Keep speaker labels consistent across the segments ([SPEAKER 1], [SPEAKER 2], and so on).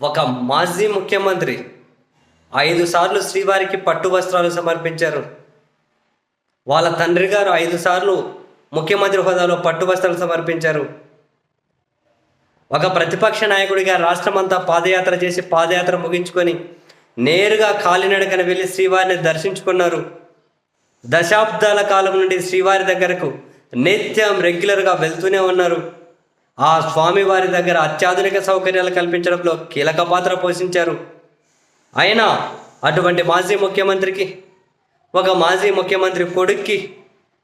[SPEAKER 1] ఒక మాజీ ముఖ్యమంత్రి ఐదు సార్లు శ్రీవారికి పట్టు వస్త్రాలు సమర్పించారు. వాళ్ళ తండ్రి గారు ఐదు సార్లు ముఖ్యమంత్రి హోదాలో పట్టు వస్త్రాలు సమర్పించారు. ఒక ప్రతిపక్ష నాయకుడిగా రాష్ట్రమంతా పాదయాత్ర చేసి పాదయాత్ర ముగించుకొని నేరుగా కాలినడకన వెళ్ళి శ్రీవారిని దర్శించుకున్నారు. దశాబ్దాల కాలం నుండి శ్రీవారి దగ్గరకు నిత్యం రెగ్యులర్గా వెళ్తూనే ఉన్నారు. ఆ స్వామివారి దగ్గర అత్యాధునిక సౌకర్యాలు కల్పించడంలో కీలక పాత్ర పోషించారు. అయినా అటువంటి మాజీ ముఖ్యమంత్రికి ఒక మాజీ ముఖ్యమంత్రి కొడుక్కి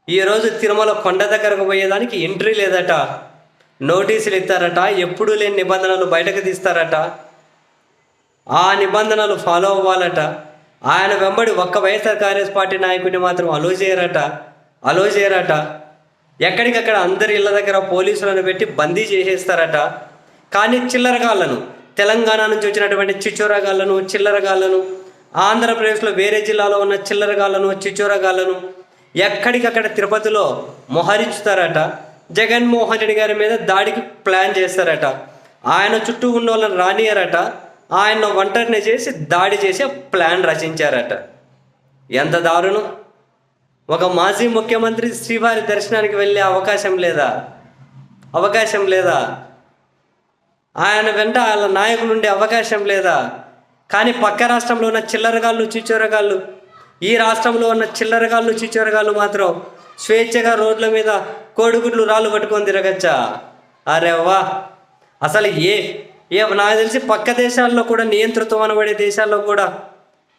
[SPEAKER 1] ఈరోజు తిరుమల కొండ దగ్గరకు పోయేదానికి ఎంట్రీ లేదట. నోటీసులు ఇస్తారట ఎప్పుడూ లేని నిబంధనలు బయటకు తీస్తారట. ఆ నిబంధనలు ఫాలో అవ్వాలట. ఆయన వెంబడి ఒక్క వైఎస్ఆర్ కాంగ్రెస్ పార్టీ నాయకుడిని మాత్రం అలో చేయరట. అలో చేయరట. ఎక్కడికక్కడ అందరి ఇళ్ళ దగ్గర పోలీసులను పెట్టి బందీ చేసేస్తారట. కానీ చిల్లరగాళ్ళను తెలంగాణ నుంచి వచ్చినటువంటి చిచ్చోరగాళ్ళను చిల్లరగాళ్ళను ఆంధ్రప్రదేశ్లో వేరే జిల్లాలో ఉన్న చిల్లరగాళ్ళను చిచ్చోరగాళ్ళను ఎక్కడికక్కడ తిరుపతిలో మొహరించుతారట. జగన్మోహన్ రెడ్డి గారి మీద దాడికి ప్లాన్ చేస్తారట. ఆయన చుట్టూ ఉన్న వాళ్ళని రానియారట. ఆయన ఒంటరిని చేసి దాడి చేసే ప్లాన్ రచించారట. ఎంత దారుణం! ఒక మాజీ ముఖ్యమంత్రి శ్రీవారి దర్శనానికి వెళ్ళే అవకాశం లేదా? అవకాశం లేదా? ఆయన వెంట వాళ్ళ నాయకులు ఉండే అవకాశం లేదా? కానీ పక్క రాష్ట్రంలో ఉన్న చిల్లరగాళ్ళు చిచ్చోరగాళ్ళు ఈ రాష్ట్రంలో ఉన్న చిల్లరగాళ్ళు చిచ్చోరగాళ్ళు మాత్రం స్వేచ్ఛగా రోడ్ల మీద కోడిగుడ్లు రాళ్ళు పట్టుకొని తిరగచ్చా? అరే వా! అసలు ఏ ఏ నాకు తెలిసి పక్క దేశాల్లో కూడా నియంతృత్వం అనబడే దేశాల్లో కూడా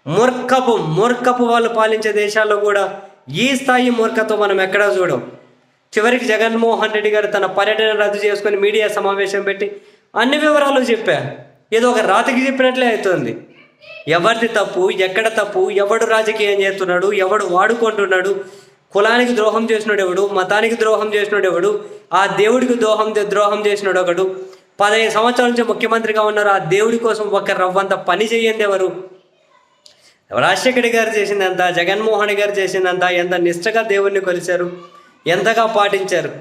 [SPEAKER 1] మూర్ఖపు మూర్ఖపు వాళ్ళు పాలించే దేశాల్లో కూడా ఈ స్థాయి మూర్ఖత్వం మనం ఎక్కడా చూడం. చివరికి జగన్మోహన్ రెడ్డి గారు తన పర్యటన రద్దు చేసుకొని మీడియా సమావేశం పెట్టి అన్ని వివరాలు చెప్పా. ఏదో ఒక రాతకి చెప్పినట్లే అవుతుంది. ఎవరిది తప్పు ఎక్కడ తప్పు ఎవడు రాజకీయం చేస్తున్నాడు ఎవడు వాడుకుంటున్నాడు కులానికి ద్రోహం చేసినాడు ఎవడు మతానికి ద్రోహం చేసినాడు ఎవడు ఆ దేవుడికి ద్రోహం ద్రోహం చేసినాడు ఒకడు. పదహైదు సంవత్సరాల నుంచి ముఖ్యమంత్రిగా ఉన్నారు ఆ దేవుడి కోసం ఒక రవ్వంత పని చేయండి ఎవరు? రాజశేఖర్ గారు చేసిందంత జగన్మోహన్ గారు చేసిందంత ఎంత నిష్టగా దేవుణ్ణి కొలిచారు ఎంతగా పాటించారు?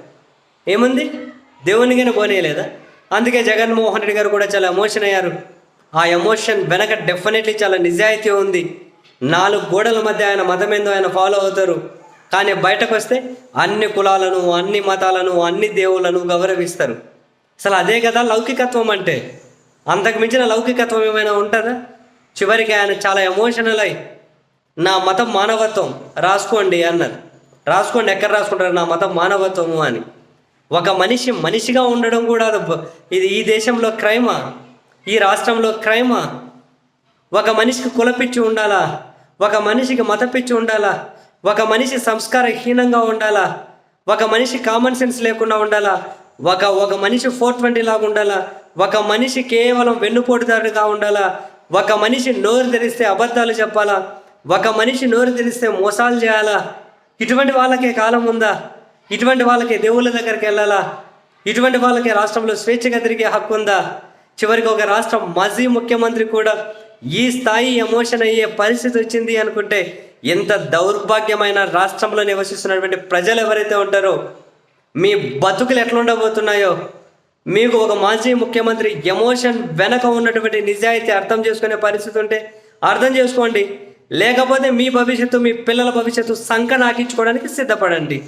[SPEAKER 1] ఏముంది? దేవునిగానే పోనీయలేదా? అందుకే జగన్మోహన్ రెడ్డి గారు కూడా చాలా ఎమోషన్ అయ్యారు. ఆ ఎమోషన్ వెనక డెఫినెట్లీ చాలా నిజాయితీ ఉంది. నాలుగు గోడల మధ్య ఆయన మతం ఏందో ఆయన ఫాలో అవుతారు. కానీ బయటకు వస్తే అన్ని కులాలను అన్ని మతాలను అన్ని దేవులను గౌరవిస్తారు. అసలు అదే కదా లౌకికత్వం అంటే. అంతకు మించిన లౌకికత్వం ఏమైనా ఉంటుందా? చివరికి ఆయన చాలా ఎమోషనల్ అయి నా మతం మానవత్వం రాసుకోండి అన్నారు. రాసుకోండి ఎక్కడ రాసుకుంటారు? నా మతం మానవత్వము అని. ఒక మనిషి మనిషిగా ఉండడం కూడా ఇది ఈ దేశంలో క్రైమా? ఈ రాష్ట్రంలో క్రైమా? ఒక మనిషికి కులపిచ్చి ఉండాలా? ఒక మనిషికి మతపిచ్చి ఉండాలా? ఒక మనిషి సంస్కారహీనంగా ఉండాలా? ఒక మనిషి కామన్ సెన్స్ లేకుండా ఉండాలా? ఒక ఒక మనిషి ఫోర్ ట్వంటీ లాగా ఉండాలా? ఒక మనిషి కేవలం వెన్నుపోటుదారుగా ఉండాలా? ఒక మనిషి నోరు తెరిస్తే అబద్ధాలు చెప్పాలా? ఒక మనిషి నోరు తెరిస్తే మోసాలు చేయాలా? ఇటువంటి వాళ్ళకే కాలం ఉందా? ఇటువంటి వాళ్ళకే దేవుళ్ళ దగ్గరికి వెళ్ళాలా? ఇటువంటి వాళ్ళకి రాష్ట్రంలో స్వేచ్ఛగా తిరిగే హక్కు ఉందా? చివరికి ఒక రాష్ట్ర మాజీ ముఖ్యమంత్రి కూడా ఈ స్థాయి ఎమోషన్ అయ్యే పరిస్థితి వచ్చింది అనుకుంటే ఎంత దౌర్భాగ్యమైన రాష్ట్రంలో నివసిస్తున్నటువంటి ప్రజలు ఎవరైతే ఉంటారో మీ బతుకులు ఎట్లుండబోతున్నాయో మీకు ఒక మాజీ ముఖ్యమంత్రి ఎమోషన్ వెనక ఉన్నటువంటి నిజాయితీ అర్థం చేసుకునే పరిస్థితి ఉంటే అర్థం చేసుకోండి. లేకపోతే మీ భవిష్యత్తు మీ పిల్లల భవిష్యత్తు సంక నాకించుకోవడానికి సిద్ధపడండి.